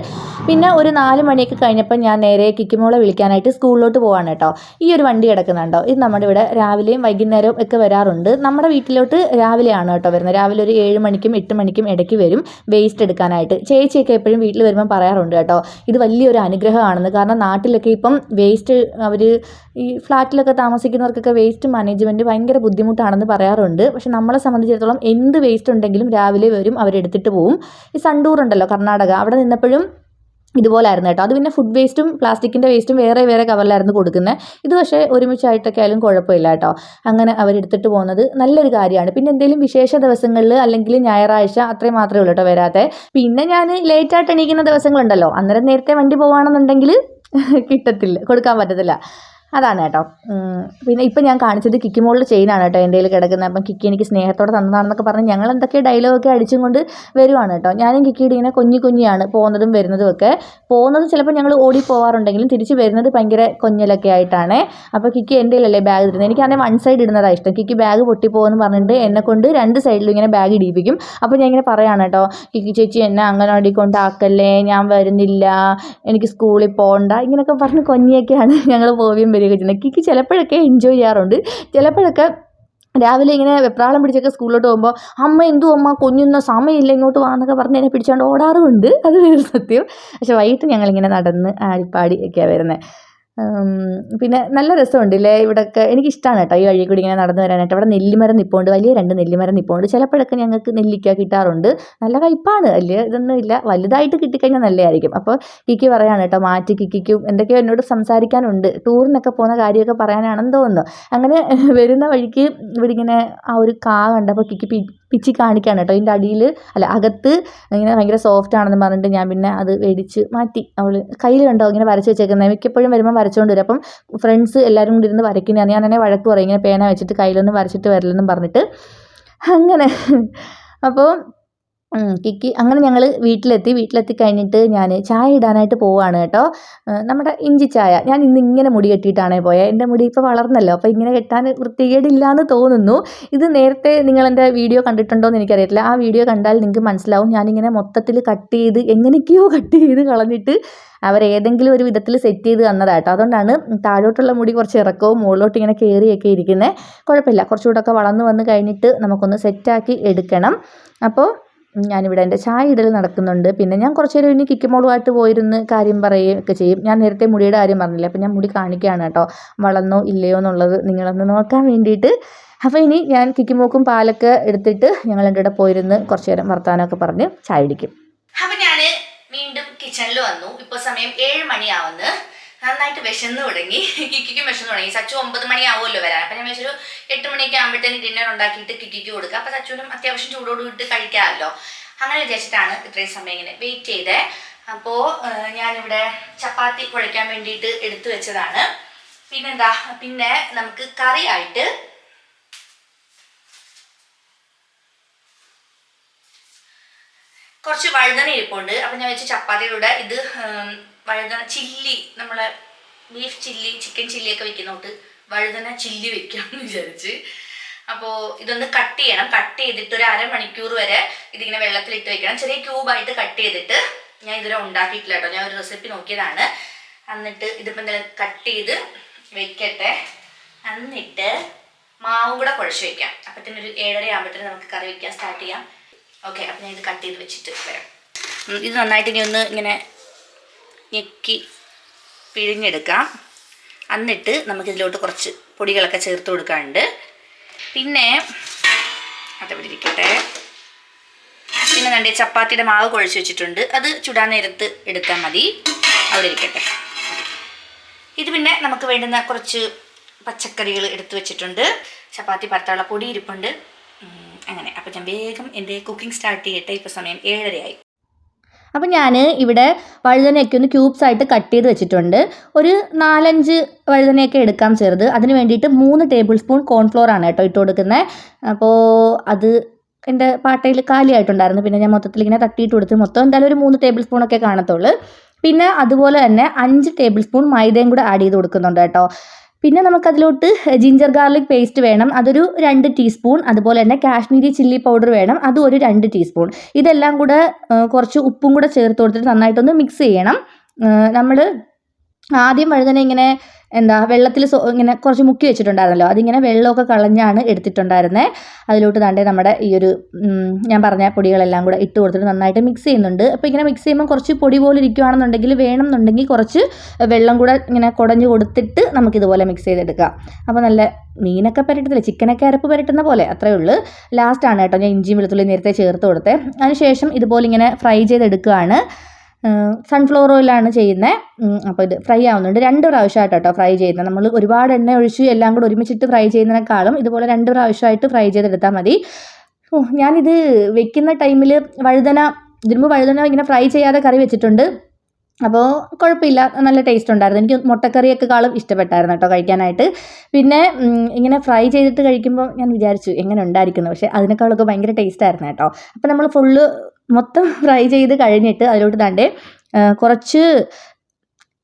പിന്നെ ഒരു നാല് മണിയൊക്കെ കഴിഞ്ഞപ്പോൾ ഞാൻ നേരെ കിക്കിമോളെ വിളിക്കാനായിട്ട് സ്കൂളിലോട്ട് പോവാണ് കേട്ടോ. ഈ ഒരു വണ്ടി കിടക്കുന്നുണ്ടോ? ഇത് നമ്മുടെ ഇവിടെ രാവിലെയും വൈകുന്നേരവും ഒക്കെ വരാറുണ്ട്. നമ്മുടെ വീട്ടിലോട്ട് രാവിലെയാണ് കേട്ടോ വരുന്നത്. രാവിലെ ഒരു ഏഴ് മണിക്കും എട്ട് മണിക്കും ഇടയ്ക്ക് വരും വേസ്റ്റ് എടുക്കാനായിട്ട്. ചേച്ചിയൊക്കെ എപ്പോഴും വീട്ടിൽ വരുമ്പോൾ പറയാറുണ്ട് കേട്ടോ ഇത് വലിയൊരു അനുഗ്രഹമാണെന്ന്. കാരണം നാട്ടിലൊക്കെ ഇപ്പം വേസ്റ്റ് അവർ ഈ ഫ്ലാറ്റിലൊക്കെ താമസിക്കുന്നവർക്കൊക്കെ വേസ്റ്റ് മാനേജ്മെന്റ് ഭയങ്കര ബുദ്ധിമുട്ടാണെന്ന് പറയാറുണ്ട്. പക്ഷെ നമ്മളെ സംബന്ധിച്ചിടത്തോളം എന്ത് വേസ്റ്റ് ഉണ്ടെങ്കിലും രാവിലെ വരും അവരെടുത്തിട്ട് പോവും. ഈ സണ്ടൂർ ഉണ്ടല്ലോ കർണാടക അവിടെ നിന്നപ്പോഴും ഇതുപോലായിരുന്നു കേട്ടോ. അത് പിന്നെ ഫുഡ് വേസ്റ്റും പ്ലാസ്റ്റിക്കിന്റെ വേസ്റ്റും വേറെ വേറെ കവറിലായിരുന്നു കൊടുക്കുന്നത്. ഇത് പക്ഷേ ഒരുമിച്ചായിട്ടൊക്കെ ആയാലും കുഴപ്പമില്ല കേട്ടോ. അങ്ങനെ അവരെടുത്തിട്ട് പോകുന്നത് നല്ലൊരു കാര്യമാണ്. പിന്നെ എന്തെങ്കിലും വിശേഷ ദിവസങ്ങളിൽ അല്ലെങ്കിൽ ഞായറാഴ്ച അത്രയും മാത്രമേ ഉള്ളൂ കേട്ടോ വരാത്തെ. പിന്നെ ഞാൻ ലേറ്റായിട്ട് എണീക്കുന്ന ദിവസങ്ങളുണ്ടല്ലോ. അന്നേരം നേരത്തെ വണ്ടി പോകുകയാണെന്നുണ്ടെങ്കിൽ കിട്ടത്തില്ല കൊടുക്കാൻ പറ്റത്തില്ല. അതാണ് കേട്ടോ. പിന്നെ ഇപ്പം ഞാൻ കാണിച്ചത് കിക്കി മോളിൽ ചെയിനാണ് കേട്ടോ എന്റെ കയ്യിൽ കിടക്കുന്നത്. അപ്പം കിക്കി എനിക്ക് സ്നേഹത്തോടെ തന്നതാണെന്നൊക്കെ പറഞ്ഞ് ഞങ്ങൾ എന്തൊക്കെ ഡയലോഗൊക്കെ അടിച്ചും കൊണ്ട് വരുവാണ് കേട്ടോ. ഞാനും കിക്കിയുടെ ഇങ്ങനെ കുഞ്ഞു കുഞ്ഞിയാണ് പോകുന്നതും വരുന്നതും ഒക്കെ. പോകുന്നത് ചിലപ്പോൾ ഞങ്ങൾ ഓടി പോകാറുണ്ടെങ്കിലും തിരിച്ച് വരുന്നത് ഭയങ്കര കൊഞ്ഞലൊക്കെ ആയിട്ടാണ്. അപ്പോൾ കിക്കി എന്റെ കയ്യിലല്ലേ ബാഗ് തരുന്നത് എനിക്കാണെങ്കിൽ വൺ സൈഡ് ഇടുന്നതാണ് ഇഷ്ടം. കിക്കി ബാഗ് പൊട്ടിപ്പോകുമെന്ന് പറഞ്ഞിട്ട് എന്നെ കൊണ്ട് രണ്ട് സൈഡിലും ഇങ്ങനെ ബാഗ് ഇടിപ്പിക്കും അപ്പോൾ ഞാൻ ഇങ്ങനെ പറയാണ് കേട്ടോ കിക്കി ചേച്ചി എന്നെ അംഗനവാടി കൊണ്ടാക്കല്ലേ ഞാൻ വരുന്നില്ല. എനിക്ക് സ്കൂളിൽ പോകണ്ട ഇങ്ങനെയൊക്കെ പറഞ്ഞ് കൊഞ്ഞിയൊക്കെയാണ് ഞങ്ങൾ പോവുകയും വരികയൊക്കെ ചെയ്യുന്നത് കിക്ക് ചിലപ്പോഴൊക്കെ എൻജോയ് ചെയ്യാറുണ്ട്. ചിലപ്പോഴൊക്കെ രാവിലെ ഇങ്ങനെ വെപ്രാളം പിടിച്ചൊക്കെ സ്കൂളിലോട്ട് പോകുമ്പോൾ അമ്മ എന്തു അമ്മ കുഞ്ഞൊന്നും സമയമില്ല ഇങ്ങോട്ട് വാ വാന്നൊക്കെ പറഞ്ഞ് എന്നെ പിടിച്ചുകൊണ്ട് ഓടാറുമുണ്ട്. അത് സത്യം. പക്ഷെ വൈകിട്ട് ഞങ്ങളിങ്ങനെ നടന്ന് ആടിപ്പാടി ഒക്കെയാണ് വരുന്നത് പിന്നെ നല്ല രസമുണ്ട് ഇല്ലേ എനിക്ക് എനിക്കിഷ്ടമാണ് കേട്ടോ ഈ വഴി കൂടി ഇങ്ങനെ നടന്നു വരാനായിട്ട്. അവിടെ നെല്ലിമരം നിൽപ്പുണ്ട് വലിയ രണ്ട് നെല്ലിമരം നിൽപ്പുണ്ട് ചിലപ്പോഴൊക്കെ ഞങ്ങൾക്ക് നെല്ലിക്ക കിട്ടാറുണ്ട്. നല്ല കയ്പ്പാണ് വലിയ ഇതൊന്നും ഇല്ല. വലുതായിട്ട് കിട്ടിക്കഴിഞ്ഞാൽ നല്ലതായിരിക്കും. അപ്പോൾ കിക്കി പറയാണ് കേട്ടോ മാറ്റി കിക്കിക്കും. എന്തൊക്കെയോ എന്നോട് സംസാരിക്കാനുണ്ട്. ടൂറിനൊക്കെ പോകുന്ന കാര്യമൊക്കെ പറയാനാണെന്ന് തോന്നുന്നു. അങ്ങനെ വരുന്ന വഴിക്ക് ഇവിടെ ഇങ്ങനെ ആ ഒരു കാ കണ്ടപ്പോൾ കിക്കി പിച്ചി കാണിക്കാണ് കേട്ടോ. ഇതിന്റെ അടിയിൽ അല്ല അകത്ത് ഇങ്ങനെ ഭയങ്കര സോഫ്റ്റ് ആണെന്ന് പറഞ്ഞിട്ട് ഞാൻ പിന്നെ അത് മേടിച്ച് മാറ്റി. അവൾ കയ്യിൽ കണ്ടോ? ഇങ്ങനെ വരച്ച് വെച്ചേക്കുന്നത് മിക്കപ്പോഴും വരുമ്പോൾ വരച്ചുകൊണ്ട് വരും. അപ്പം ഫ്രണ്ട്സ് എല്ലാവരും കൂടി ഇരുന്ന് വരയ്ക്കുന്നതാണ്. ഞാൻ എന്നെ വഴക്ക് പറയും. ഇങ്ങനെ പേന വെച്ചിട്ട് കയ്യിലൊന്നും വരച്ചിട്ട് വരില്ലെന്നും പറഞ്ഞിട്ട്. അങ്ങനെ. അപ്പോൾ കിക്കി അങ്ങനെ ഞങ്ങൾ വീട്ടിലെത്തി വീട്ടിലെത്തി കഴിഞ്ഞിട്ട് ഞാൻ ചായ ഇടാനായിട്ട് പോവാണ് കേട്ടോ. നമ്മുടെ ഇഞ്ചി ചായ. ഞാൻ ഇന്ന് ഇങ്ങനെ മുടി കെട്ടിയിട്ടാണേ പോയത് എന്റെ മുടി ഇപ്പോൾ വളർന്നല്ലോ അപ്പോൾ ഇങ്ങനെ കെട്ടാൻ വൃത്തികേടില്ല എന്ന് തോന്നുന്നു. ഇത് നേരത്തെ നിങ്ങൾ എന്റെ വീഡിയോ കണ്ടിട്ടുണ്ടോ എന്ന് എനിക്കറിയത്തില്ല. ആ വീഡിയോ കണ്ടാൽ നിങ്ങൾക്ക് മനസ്സിലാവും. ഞാനിങ്ങനെ മൊത്തത്തിൽ കട്ട് ചെയ്ത് എങ്ങനെയൊക്കെയോ കട്ട് ചെയ്ത് കളഞ്ഞിട്ട് അവർ ഏതെങ്കിലും ഒരു വിധത്തിൽ സെറ്റ് ചെയ്ത് തന്നതാട്ടോ അതുകൊണ്ടാണ് താഴോട്ടുള്ള മുടി കുറച്ച് ഇറക്കവും മുകളിലോട്ട് ഇങ്ങനെ കയറിയൊക്കെ ഇരിക്കുന്നത് കുഴപ്പമില്ല. കുറച്ചുകൂടെ ഒക്കെ വളർന്നു വന്ന് കഴിഞ്ഞിട്ട് നമുക്കൊന്ന് സെറ്റാക്കി എടുക്കണം. അപ്പോൾ ഞാനിവിടെ എന്റെ ചായ ഇടൽ നടക്കുന്നുണ്ട്. പിന്നെ ഞാൻ കുറച്ച് നേരം ഇനി കിക്കിമോളുമായിട്ട് പോയിരുന്ന് കാര്യം പറയുകയും ഒക്കെ ചെയ്യും. ഞാൻ നേരത്തെ മുടിയുടെ കാര്യം പറഞ്ഞില്ല? അപ്പം ഞാൻ മുടി കാണിക്കുകയാണ് കേട്ടോ. വളർന്നോ ഇല്ലയോ എന്നുള്ളത് നിങ്ങളൊന്ന് നോക്കാൻ വേണ്ടിയിട്ട്. അപ്പോൾ ഇനി ഞാൻ കിക്കിമോക്കും പാലൊക്കെ എടുത്തിട്ട് ഞങ്ങൾ എന്റെ കൂടെ പോയിരുന്ന് കുറച്ച് നേരം വർത്തമാനമൊക്കെ പറഞ്ഞ് ചായ ഇടിക്കും അപ്പം ഞാൻ വീണ്ടും കിച്ചണിൽ വന്നു. ഇപ്പോൾ സമയം ഏഴ് മണിയാവുന്നു. നന്നായിട്ട് വിശന്ന് തുടങ്ങി. കിക്കിക്കും വിശന്ന് തുടങ്ങി. സച്ചു ഒമ്പത് മണിയാവുമല്ലോ വരാൻ. അപ്പൊ ഞാൻ വെച്ചൊരു എട്ട് മണിയൊക്കെ ആകുമ്പോഴത്തേന് ഡിന്നർ ഉണ്ടാക്കിയിട്ട് കിക്കിക്ക് കൊടുക്കുക അപ്പൊ സച്ചുവിനും അത്യാവശ്യം ചൂടോട് വിട്ട് കഴിക്കാമല്ലോ. അങ്ങനെ വിചാരിച്ചിട്ടാണ് ഇത്രയും സമയം ഇങ്ങനെ വെയിറ്റ് ചെയ്തേ. അപ്പോൾ ഞാനിവിടെ ചപ്പാത്തി കുഴയ്ക്കാൻ വേണ്ടിയിട്ട് എടുത്തു വെച്ചതാണ്. പിന്നെന്താ? പിന്നെ നമുക്ക് കറിയായിട്ട് കുറച്ച് വഴുതന ഇരിപ്പുണ്ട്. അപ്പം ഞാൻ വെച്ച് ചപ്പാത്തിയുടെ ഇത് വഴുതന ചില്ലി നമ്മളെ ബീഫ് ചില്ലി ചിക്കൻ ചില്ലി ഒക്കെ വെക്കുന്നോട്ട് വഴുതന ചില്ലി വെക്കാം എന്ന് വിചാരിച്ച്. അപ്പോൾ ഇതൊന്ന് കട്ട് ചെയ്യണം. കട്ട് ചെയ്തിട്ട് ഒരു അരമണിക്കൂർ വരെ ഇതിങ്ങനെ വെള്ളത്തിലിട്ട് വെക്കണം. ചെറിയ ക്യൂബായിട്ട് കട്ട് ചെയ്തിട്ട് ഞാൻ ഇതുവരെ ഉണ്ടാക്കിയിട്ടില്ല കേട്ടോ. ഞാൻ ഒരു റെസിപ്പി നോക്കിയതാണ്. എന്നിട്ട് ഇതിപ്പോൾ എന്തായാലും കട്ട് ചെയ്ത് വെക്കട്ടെ. എന്നിട്ട് മാവും കൂടെ കുഴച്ച് വെക്കാം. അപ്പത്തിന് ഒരു ഏഴര ആകുമ്പോഴത്തേന് നമുക്ക് കറി വെക്കാൻ സ്റ്റാർട്ട് ചെയ്യാം. ഓക്കെ അപ്പം ഞാൻ ഇത് കട്ട് ചെയ്ത് വെച്ചിട്ട് വരാം. ഇത് നന്നായിട്ട് ഇനി ഒന്ന് ഇങ്ങനെ ഞെക്കി പിഴിഞ്ഞെടുക്കാം. എന്നിട്ട് നമുക്കിതിലോട്ട് കുറച്ച് പൊടികളൊക്കെ ചേർത്ത് കൊടുക്കാനുണ്ട്. പിന്നെ അതവിടെ ഇരിക്കട്ടെ. പിന്നെ നമ്മുടെ ചപ്പാത്തിയുടെ മാവ് കുഴച്ച് വെച്ചിട്ടുണ്ട്. അത് ചുടാൻ നേരത്ത് എടുത്താൽ മതി. അവിടെ ഇരിക്കട്ടെ. ഇത് പിന്നെ നമുക്ക് വേണ്ടുന്ന കുറച്ച് പച്ചക്കറികൾ എടുത്തു വെച്ചിട്ടുണ്ട്. ചപ്പാത്തി പരത്താനുള്ള പൊടി ഇരിപ്പുണ്ട്. അങ്ങനെ. അപ്പം ഞാൻ വേഗം എന്റെ കുക്കിംഗ് സ്റ്റാർട്ട് ചെയ്യട്ടെ. ഇപ്പോൾ സമയം ഏഴരയായി. അപ്പം ഞാൻ ഇവിടെ വഴുതനയൊക്കെ ഒന്ന് ക്യൂബ്സ് ആയിട്ട് കട്ട് ചെയ്ത് വെച്ചിട്ടുണ്ട്. ഒരു നാലഞ്ച് വഴുതനയൊക്കെ എടുക്കാം ചെറുത്. അതിന് വേണ്ടിയിട്ട് മൂന്ന് ടേബിൾ സ്പൂൺ കോൺഫ്ലോർ ആണ് കേട്ടോ ഇട്ട് കൊടുക്കുന്നത് അപ്പോൾ അത് എന്റെ പാട്ടയിൽ കാലിയായിട്ടുണ്ടായിരുന്നു. പിന്നെ ഞാൻ മൊത്തത്തിൽ ഇങ്ങനെ തട്ടിയിട്ട് കൊടുത്ത് മൊത്തം എന്തായാലും ഒരു മൂന്ന് ടേബിൾ സ്പൂണൊക്കെ കാണത്തുള്ളൂ. പിന്നെ അതുപോലെ തന്നെ അഞ്ച് ടേബിൾ സ്പൂൺ മൈദയും കൂടെ ആഡ് ചെയ്ത് കൊടുക്കുന്നുണ്ട് കേട്ടോ. പിന്നെ നമുക്കതിലോട്ട് ജിഞ്ചർ ഗാർലിക് പേസ്റ്റ് വേണം. അതൊരു രണ്ട് ടീസ്പൂൺ അതുപോലെ തന്നെ കാശ്മീരി ചില്ലി പൗഡർ വേണം. അതും ഒരു രണ്ട് ടീസ്പൂൺ ഇതെല്ലാം കൂടെ കുറച്ച് ഉപ്പും കൂടെ ചേർത്ത് കൊടുത്തിട്ട് നന്നായിട്ടൊന്ന് മിക്സ് ചെയ്യണം. നമ്മൾ ആദ്യം വഴുതന ഇങ്ങനെ എന്താ വെള്ളത്തിൽ ഇങ്ങനെ കുറച്ച് മുക്കി വെച്ചിട്ടുണ്ടായിരുന്നല്ലോ. അതിങ്ങനെ വെള്ളമൊക്കെ കളഞ്ഞാണ് എടുത്തിട്ടുണ്ടായിരുന്നത് അതിലോട്ട് താണ്ടേ നമ്മുടെ ഈ ഒരു ഞാൻ പറഞ്ഞ പൊടികളെല്ലാം കൂടെ ഇട്ട് കൊടുത്തിട്ട് നന്നായിട്ട് മിക്സ് ചെയ്യുന്നുണ്ട്. അപ്പോൾ ഇങ്ങനെ മിക്സ് ചെയ്യുമ്പോൾ കുറച്ച് പൊടി പോലെ ഇരിക്കുകയാണെന്നുണ്ടെങ്കിൽ വേണമെന്നുണ്ടെങ്കിൽ കുറച്ച് വെള്ളം കൂടെ ഇങ്ങനെ കുടഞ്ഞു കൊടുത്തിട്ട് നമുക്കിതുപോലെ മിക്സ് ചെയ്തെടുക്കാം. അപ്പോൾ നല്ല മീനൊക്കെ പരട്ടത്തില്ല? ചിക്കനൊക്കെ അരപ്പ് പരട്ടുന്ന പോലെ അത്രയേ ഉള്ളൂ. ലാസ്റ്റാണ് കേട്ടോ ഞാൻ ഇഞ്ചിയും വെളുത്തുള്ളി നേരത്തെ ചേർത്ത് കൊടുത്തത് അതിനുശേഷം ഇതുപോലെ ഇങ്ങനെ ഫ്രൈ ചെയ്തെടുക്കുകയാണ്. സൺഫ്ലവർ ഓയിലാണ് ചെയ്യുന്നത് അപ്പോൾ ഇത് ഫ്രൈ ആവുന്നുണ്ട്. രണ്ട് പ്രാവശ്യമായിട്ട് കേട്ടോ ഫ്രൈ ചെയ്യുന്നത്. നമ്മൾ ഒരുപാട് എണ്ണ ഒഴിച്ച് എല്ലാം കൂടെ ഒരുമിച്ചിട്ട് ഫ്രൈ ചെയ്യുന്നതിനേക്കാളും ഇതുപോലെ രണ്ട് പ്രാവശ്യമായിട്ട് ഫ്രൈ ചെയ്തെടുത്താൽ മതി. ഞാനിത് വെക്കുന്ന ടൈമിൽ വഴുതന ഇതിനുമ്പോൾ വഴുതന ഇങ്ങനെ ഫ്രൈ ചെയ്യാതെ കറി വെച്ചിട്ടുണ്ട്. അപ്പോൾ കുഴപ്പമില്ല നല്ല ടേസ്റ്റ് ഉണ്ടായിരുന്നു. എനിക്ക് മുട്ടക്കറിയൊക്കെ കാളും ഇഷ്ടപ്പെട്ടായിരുന്നു കേട്ടോ കഴിക്കാനായിട്ട്. പിന്നെ ഇങ്ങനെ ഫ്രൈ ചെയ്തിട്ട് കഴിക്കുമ്പോൾ ഞാൻ വിചാരിച്ചു എങ്ങനെ ഉണ്ടായിരിക്കുന്നു? പക്ഷേ അതിനേക്കാളൊക്കെ ഭയങ്കര ടേസ്റ്റ് ആയിരുന്നു കേട്ടോ അപ്പോൾ നമ്മൾ ഫുള്ള് മൊത്തം ഫ്രൈ ചെയ്ത് കഴിഞ്ഞിട്ട് അതിലോട്ട് തണ്ടേ കുറച്ച്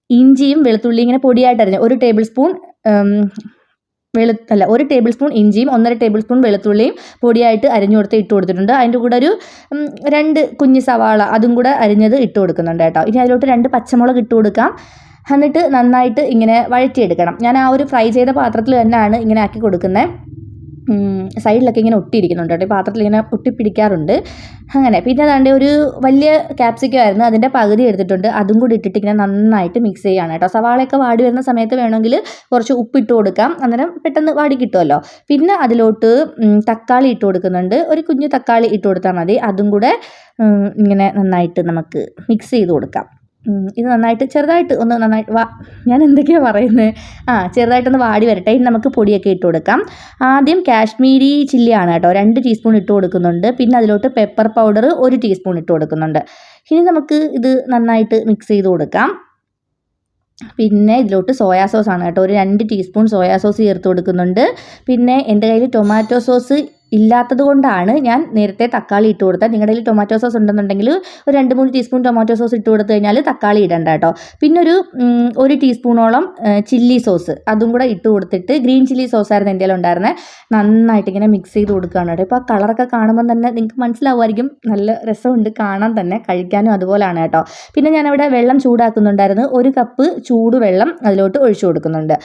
ഇഞ്ചിയും വെളുത്തുള്ളിയും ഇങ്ങനെ പൊടിയായിട്ട് അരിഞ്ഞ് ഒരു ടേബിൾ സ്പൂൺ വെളു അല്ല ഒരു ടേബിൾ സ്പൂൺ ഇഞ്ചിയും ഒന്നര ടേബിൾ സ്പൂൺ വെളുത്തുള്ളിയും പൊടിയായിട്ട് അരിഞ്ഞു കൊടുത്ത് ഇട്ട് കൊടുത്തിട്ടുണ്ട്. അതിന്റെ കൂടെ ഒരു രണ്ട് കുഞ്ഞ് സവാള അതും കൂടെ അരിഞ്ഞത് ഇട്ട് കൊടുക്കുന്നുണ്ട് കേട്ടോ. ഇനി അതിലോട്ട് രണ്ട് പച്ചമുളക് ഇട്ട് കൊടുക്കാം. എന്നിട്ട് നന്നായിട്ട് ഇങ്ങനെ വഴറ്റിയെടുക്കണം. ഞാൻ ആ ഒരു ഫ്രൈ ചെയ്ത പാത്രത്തിൽ തന്നെയാണ് ഇങ്ങനെ ആക്കി കൊടുക്കുന്നത്. സൈഡിലൊക്കെ ഇങ്ങനെ ഒട്ടിയിരിക്കുന്നുണ്ട് കേട്ടോ. പാത്രത്തിൽ ഇങ്ങനെ ഒട്ടിപ്പിടിക്കാറുണ്ട്. അങ്ങനെ പിന്നെ അതാണ്ട് ഒരു വലിയ ക്യാപ്സിക്കം ആയിരുന്നു. അതിന്റെ പകുതി എടുത്തിട്ടുണ്ട്. അതും കൂടി ഇട്ടിട്ട് ഇങ്ങനെ നന്നായിട്ട് മിക്സ് ചെയ്യാണ് കേട്ടോ. സവാളയൊക്കെ വാടി വരുന്ന സമയത്ത് വേണമെങ്കിൽ കുറച്ച് ഉപ്പിട്ട് കൊടുക്കാം. അന്നേരം പെട്ടെന്ന് വാടി കിട്ടുമല്ലോ. പിന്നെ അതിലോട്ട് തക്കാളി ഇട്ട് കൊടുക്കുന്നുണ്ട്. ഒരു കുഞ്ഞു തക്കാളി ഇട്ട് കൊടുത്താൽ മതി. അതും കൂടെ ഇങ്ങനെ നന്നായിട്ട് നമുക്ക് മിക്സ് ചെയ്ത് കൊടുക്കാം. ഇത് നന്നായിട്ട് ചെറുതായിട്ട് ഒന്ന് നന്നായിട്ട് വാ. ഞാൻ എന്തൊക്കെയാണ് പറയുന്നത് ആ ചെറുതായിട്ടൊന്ന് വാടി വരട്ടെ. ഇനി നമുക്ക് പൊടിയൊക്കെ ഇട്ട് കൊടുക്കാം. ആദ്യം കാശ്മീരി ചില്ലിയാണ് കേട്ടോ. രണ്ട് ടീസ്പൂൺ ഇട്ട് കൊടുക്കുന്നുണ്ട്. പിന്നെ അതിലോട്ട് പെപ്പർ പൗഡർ ഒരു ടീസ്പൂൺ ഇട്ട് കൊടുക്കുന്നുണ്ട്. ഇനി നമുക്ക് ഇത് നന്നായിട്ട് മിക്സ് ചെയ്ത് കൊടുക്കാം. പിന്നെ ഇതിലോട്ട് സോയാ സോസ് ആണ് കേട്ടോ. ഒരു രണ്ട് ടീസ്പൂൺ സോയാ സോസ് ചേർത്ത് കൊടുക്കുന്നുണ്ട്. പിന്നെ എന്റെ കയ്യിൽ ടൊമാറ്റോ സോസ് ഇല്ലാത്തത് കൊണ്ടാണ് ഞാൻ നേരത്തെ തക്കാളി ഇട്ട് കൊടുത്തത്. നിങ്ങളുടെ കയ്യിൽ ടൊമാറ്റോ സോസ് ഉണ്ടെന്നുണ്ടെങ്കിൽ ഒരു രണ്ട് മൂന്ന് ടീസ്പൂൺ ടൊമാറ്റോ സോസ് ഇട്ട് കൊടുത്തു കഴിഞ്ഞാൽ തക്കാളി ഇടണ്ട കേട്ടോ. പിന്നെ ഒരു ഒരു ടീസ്പൂണോളം ചില്ലി സോസ് അതും കൂടെ ഇട്ട് കൊടുത്തിട്ട് ഗ്രീൻ ചില്ലി സോസ് ആയിരുന്നു എന്റെ ഉണ്ടായിരുന്നത് നന്നായിട്ട് ഇങ്ങനെ മിക്സ് ചെയ്ത് കൊടുക്കുകയാണ് കേട്ടോ. ഇപ്പോൾ ആ കളറൊക്കെ കാണുമ്പോൾ തന്നെ നിങ്ങൾക്ക് മനസ്സിലാവുമായിരിക്കും. നല്ല രസമുണ്ട് കാണാൻ തന്നെ കഴിക്കാനും അതുപോലെയാണ് കേട്ടോ. പിന്നെ ഞാനവിടെ വെള്ളം ചൂടാക്കുന്നുണ്ടായിരുന്നു. ഒരു കപ്പ് ചൂടുവെള്ളം അതിലോട്ട് ഒഴിച്ചു കൊടുക്കുന്നുണ്ട്.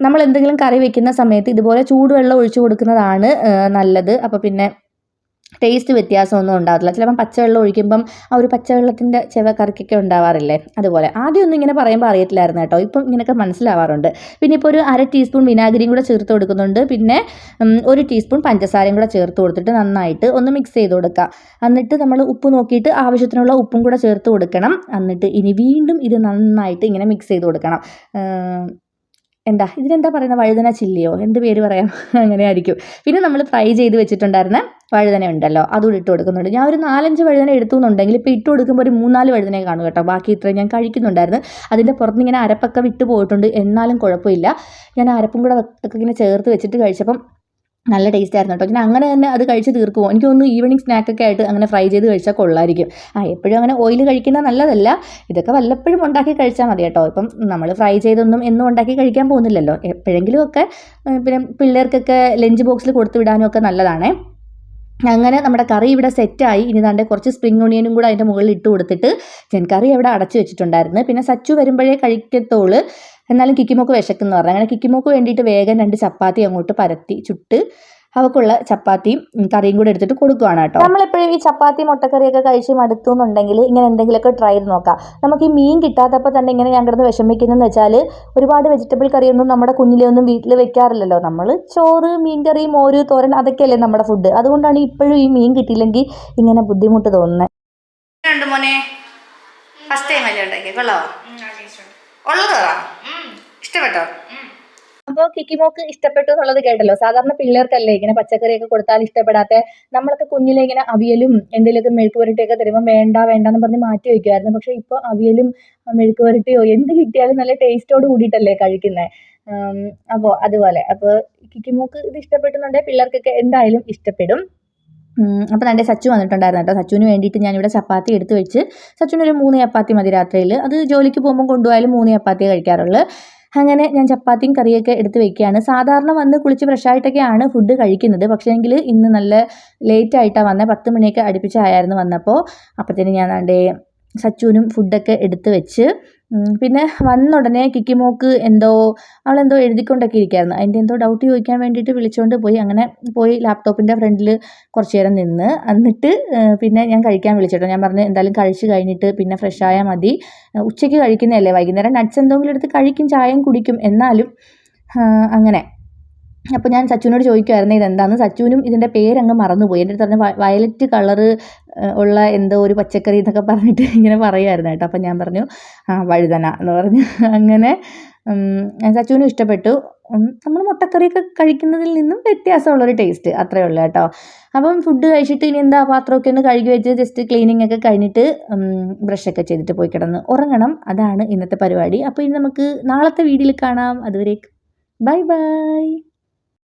നമ്മൾ എന്തെങ്കിലും കറി വെക്കുന്ന സമയത്ത് ഇതുപോലെ ചൂടുവെള്ളം ഒഴിച്ചു കൊടുക്കുന്നതാണ് നല്ലത്. അപ്പോൾ പിന്നെ ടേസ്റ്റ് വ്യത്യാസമൊന്നും ഉണ്ടാകത്തില്ല ചിലപ്പം പച്ചവെള്ളം ഒഴിക്കുമ്പം ആ ഒരു പച്ചവെള്ളത്തിന്റെ ചെവ കറിക്കൊക്കെ ഉണ്ടാവാറില്ലേ? അതുപോലെ. ആദ്യമൊന്നും ഇങ്ങനെ പറയുമ്പോൾ അറിയത്തില്ലായിരുന്നു കേട്ടോ. ഇപ്പം ഇങ്ങനെയൊക്കെ മനസ്സിലാവാറുണ്ട്. പിന്നെ ഇപ്പോൾ ഒരു അര ടീസ്പൂൺ വിനാഗിരിയും കൂടെ ചേർത്ത് കൊടുക്കുന്നുണ്ട്. പിന്നെ ഒരു ടീസ്പൂൺ പഞ്ചസാരയും കൂടെ ചേർത്ത് കൊടുത്തിട്ട് നന്നായിട്ട് ഒന്ന് മിക്സ് ചെയ്ത് കൊടുക്കുക എന്നിട്ട് നമ്മൾ ഉപ്പ് നോക്കിയിട്ട് ആവശ്യത്തിനുള്ള ഉപ്പും കൂടെ ചേർത്ത് കൊടുക്കണം. എന്നിട്ട് ഇനി വീണ്ടും ഇത് നന്നായിട്ട് ഇങ്ങനെ മിക്സ് ചെയ്ത് കൊടുക്കണം. എന്താ? ഇതിനെന്താ പറയുന്നത് വഴുതന ചില്ലിയോ? എന്ത് പേര് പറയാം? അങ്ങനെ ആയിരിക്കും പിന്നെ നമ്മൾ ഫ്രൈ ചെയ്ത് വെച്ചിട്ടുണ്ടായിരുന്ന വഴുതന ഉണ്ടല്ലോ അതുകൂടി ഇട്ട് കൊടുക്കുന്നുണ്ട്. ഞാൻ ഒരു നാലഞ്ച് വഴുതന എടുത്തു എന്നുണ്ടെങ്കിൽ ഇപ്പോൾ ഇട്ട് കൊടുക്കുമ്പോൾ ഒരു മൂന്നാൽ വഴുതന കാണും കേട്ടോ. ബാക്കി ഇത്രയും ഞാൻ കഴിക്കുന്നുണ്ടായിരുന്നു. അതിന്റെ പുറത്ത് ഇങ്ങനെ അരപ്പൊക്കെ വിട്ടു പോയിട്ടുണ്ട്. എന്നാലും കുഴപ്പമില്ല. ഞാൻ അരപ്പും കൂടെ ഒക്കെ ഇങ്ങനെ ചേർത്ത് വെച്ചിട്ട് കഴിച്ചപ്പം നല്ല ടേസ്റ്റ് ആയിരുന്നു കേട്ടോ. ഞാൻ അങ്ങനെ തന്നെ അത് കഴിച്ച് തീർക്കുമോ എനിക്ക് തോന്നുന്നു ഈവനിങ് സ്നാക്കൊക്കെ ആയിട്ട് അങ്ങനെ ഫ്രൈ ചെയ്ത് കഴിച്ചാൽ കൊള്ളായിരിക്കും. ആ എപ്പോഴും അങ്ങനെ ഓയിൽ കഴിക്കുന്നത് നല്ലതല്ല. ഇതൊക്കെ വല്ലപ്പോഴും ഉണ്ടാക്കി കഴിച്ചാൽ മതി കേട്ടോ. ഇപ്പം നമ്മൾ ഫ്രൈ ചെയ്തൊന്നും എന്നും ഉണ്ടാക്കി കഴിക്കാൻ പോകുന്നില്ലല്ലോ. എപ്പോഴെങ്കിലും ഒക്കെ പിന്നെ പിള്ളേർക്കൊക്കെ ലഞ്ച് ബോക്സിൽ കൊടുത്തു വിടാനും ഒക്കെ നല്ലതാണേ. അങ്ങനെ നമ്മുടെ കറി ഇവിടെ സെറ്റായി ഇനി താണ്ടെ കുറച്ച് സ്പ്രിംഗ് ഓണിയനും കൂടെ അതിന്റെ മുകളിൽ ഇട്ട് കൊടുത്തിട്ട് ഞാൻ കറി അവിടെ അടച്ചു വെച്ചിട്ടുണ്ടായിരുന്നു. പിന്നെ സച്ചു വരുമ്പോഴേ കഴിക്കത്തോൾ. എന്നാലും കിക്കിമോക്ക് വിശക്കുന്ന പറഞ്ഞു. അങ്ങനെ കിക്കിമോക്ക് വേണ്ടിയിട്ട് വേഗം രണ്ട് ചപ്പാത്തി അങ്ങോട്ട് പരത്തി ചുട്ട് അവക്കുള്ള ചപ്പാത്തിയും കറിയും കൂടെ എടുത്തിട്ട് കൊടുക്കുകയാണ് കേട്ടോ. നമ്മളെപ്പോഴും ഈ ചപ്പാത്തി മുട്ടക്കറിയൊക്കെ കഴിച്ച് മടുത്തു എന്നുണ്ടെങ്കിൽ ഇങ്ങനെ എന്തെങ്കിലുമൊക്കെ ട്രൈ ചെയ്ത് നോക്കാം. നമുക്ക് ഈ മീൻ കിട്ടാത്തപ്പോൾ തന്നെ ഇങ്ങനെ ഞാൻ കിടന്ന് വിഷമിക്കുന്നതെന്ന് വെച്ചാൽ ഒരുപാട് വെജിറ്റബിൾ കറിയൊന്നും നമ്മുടെ കുഞ്ഞിലൊന്നും വീട്ടിൽ വെക്കാറില്ലല്ലോ. നമ്മൾ ചോറ് മീൻകറി മോര് തോരൻ അതൊക്കെയല്ലേ നമ്മുടെ ഫുഡ് അതുകൊണ്ടാണ് ഇപ്പോഴും ഈ മീൻ കിട്ടിയില്ലെങ്കിൽ ഇങ്ങനെ ബുദ്ധിമുട്ട് തോന്നുന്നത്. മോനെ. ഫസ്റ്റ് ടൈം അല്ലേ ഉണ്ടാക്കിയത് കൊള്ളാവോ? ഉള്ളതാ? ഇഷ്ടപ്പെട്ടോ? അപ്പോൾ കിക്കിമോക്ക് ഇഷ്ടപ്പെട്ടു എന്നുള്ളത് കേട്ടല്ലോ. സാധാരണ പിള്ളേർക്കല്ലേ ഇങ്ങനെ പച്ചക്കറിയൊക്കെ കൊടുത്താൽ ഇഷ്ടപ്പെടാത്ത നമ്മളൊക്കെ കുഞ്ഞിലെ ഇങ്ങനെ അവിയലും എന്തെങ്കിലുമൊക്കെ മെഴുക്ക് പുരട്ടിയൊക്കെ തരുമ്പോൾ വേണ്ട വേണ്ട എന്ന് പറഞ്ഞ് മാറ്റി വയ്ക്കുമായിരുന്നു. പക്ഷെ ഇപ്പോൾ അവിയലും മെഴുക്ക് പുരട്ടിയോ എന്ത് കിട്ടിയാലും നല്ല ടേസ്റ്റോട് കൂടിയിട്ടല്ലേ കഴിക്കുന്നത് അപ്പോൾ അതുപോലെ. അപ്പോൾ കിക്കിമോക്ക് ഇത് ഇഷ്ടപ്പെട്ടുന്നുണ്ടെങ്കിൽ പിള്ളേർക്കൊക്കെ എന്തായാലും ഇഷ്ടപ്പെടും. അപ്പോൾ തന്റെ സച്ചു വന്നിട്ടുണ്ടായിരുന്നു കേട്ടോ. സച്ചുവിന് വേണ്ടിയിട്ട് ഞാനിവിടെ ചപ്പാത്തി എടുത്ത് വെച്ച് സച്ചുവിന് ഒരു മൂന്ന് ചപ്പാത്തി മതി രാത്രിയിൽ അത് ജോലിക്ക് പോകുമ്പോൾ കൊണ്ടുപോയാലും മൂന്ന് ചപ്പാത്തിയേ കഴിക്കാറുള്ളൂ. അങ്ങനെ ഞാൻ ചപ്പാത്തിയും കറിയൊക്കെ എടുത്ത് വെക്കുകയാണ്. സാധാരണ വന്ന് കുളിച്ച് ഫ്രഷായിട്ടൊക്കെയാണ് ഫുഡ് കഴിക്കുന്നത്. പക്ഷേ എങ്കിൽ ഇന്ന് നല്ല ലേറ്റ് ആയിട്ടാണ് വന്നത് പത്ത് മണിയൊക്കെ അടുപ്പിച്ചായിരുന്നു വന്നപ്പോൾ അപ്പോഴത്തേന് ഞാൻ എന്റെ സച്ചുവിനും ഫുഡൊക്കെ എടുത്ത് വെച്ച് പിന്നെ വന്ന ഉടനെ കിക്കിമോക്ക് എന്തോ അവളെന്തോ എഴുതിക്കൊണ്ടൊക്കെ ഇരിക്കുകയായിരുന്നു അതിന്റെ എന്തോ ഡൗട്ട് ചോദിക്കാൻ വേണ്ടിയിട്ട് വിളിച്ചുകൊണ്ട് പോയി. അങ്ങനെ പോയി ലാപ്ടോപ്പിന്റെ ഫ്രണ്ടിൽ കുറച്ച് നേരം നിന്ന്. എന്നിട്ട് പിന്നെ ഞാൻ കഴിക്കാൻ വിളിച്ചിട്ടോ. ഞാൻ പറഞ്ഞു എന്തായാലും കഴിച്ച് കഴിഞ്ഞിട്ട് പിന്നെ ഫ്രഷ് ആയാൽ മതി. ഉച്ചയ്ക്ക് കഴിക്കുന്നതല്ലേ വൈകുന്നേരം? നട്ട്സ് എന്തെങ്കിലും എടുത്ത് കഴിക്കും ചായയും കുടിക്കും. എന്നാലും അങ്ങനെ. അപ്പോൾ ഞാൻ സച്ചുവിനോട് ചോദിക്കുമായിരുന്നു ഇതെന്താന്ന്? സച്ചുവിനും ഇതിന്റെ പേരങ്ങ് മറന്നുപോയി. എന്റെ അടുത്ത് പറഞ്ഞ വയലറ്റ് കളറ് ഉള്ള എന്തോ ഒരു പച്ചക്കറി എന്നൊക്കെ പറഞ്ഞിട്ട് ഇങ്ങനെ പറയുമായിരുന്നു കേട്ടോ. അപ്പം ഞാൻ പറഞ്ഞു ആ വഴുതന എന്ന് പറഞ്ഞു. അങ്ങനെ സച്ചുവിനും ഇഷ്ടപ്പെട്ടു. നമ്മൾ മുട്ടക്കറിയൊക്കെ കഴിക്കുന്നതിൽ നിന്നും വ്യത്യാസമുള്ളൊരു ടേസ്റ്റ് അത്രയേ ഉള്ളൂ കേട്ടോ. അപ്പം ഫുഡ് കഴിച്ചിട്ട് ഇനി എന്താ പാത്രമൊക്കെ ഒന്ന് കഴുകി വെച്ച് ജസ്റ്റ് ക്ലീനിങ് ഒക്കെ കഴിഞ്ഞിട്ട് ബ്രഷൊക്കെ ചെയ്തിട്ട് പോയി കിടന്ന് ഉറങ്ങണം. അതാണ് ഇന്നത്തെ പരിപാടി. അപ്പോൾ ഇനി നമുക്ക് നാളത്തെ വീഡിയോയിൽ കാണാം. അതുവരേക്ക്. Bye bye.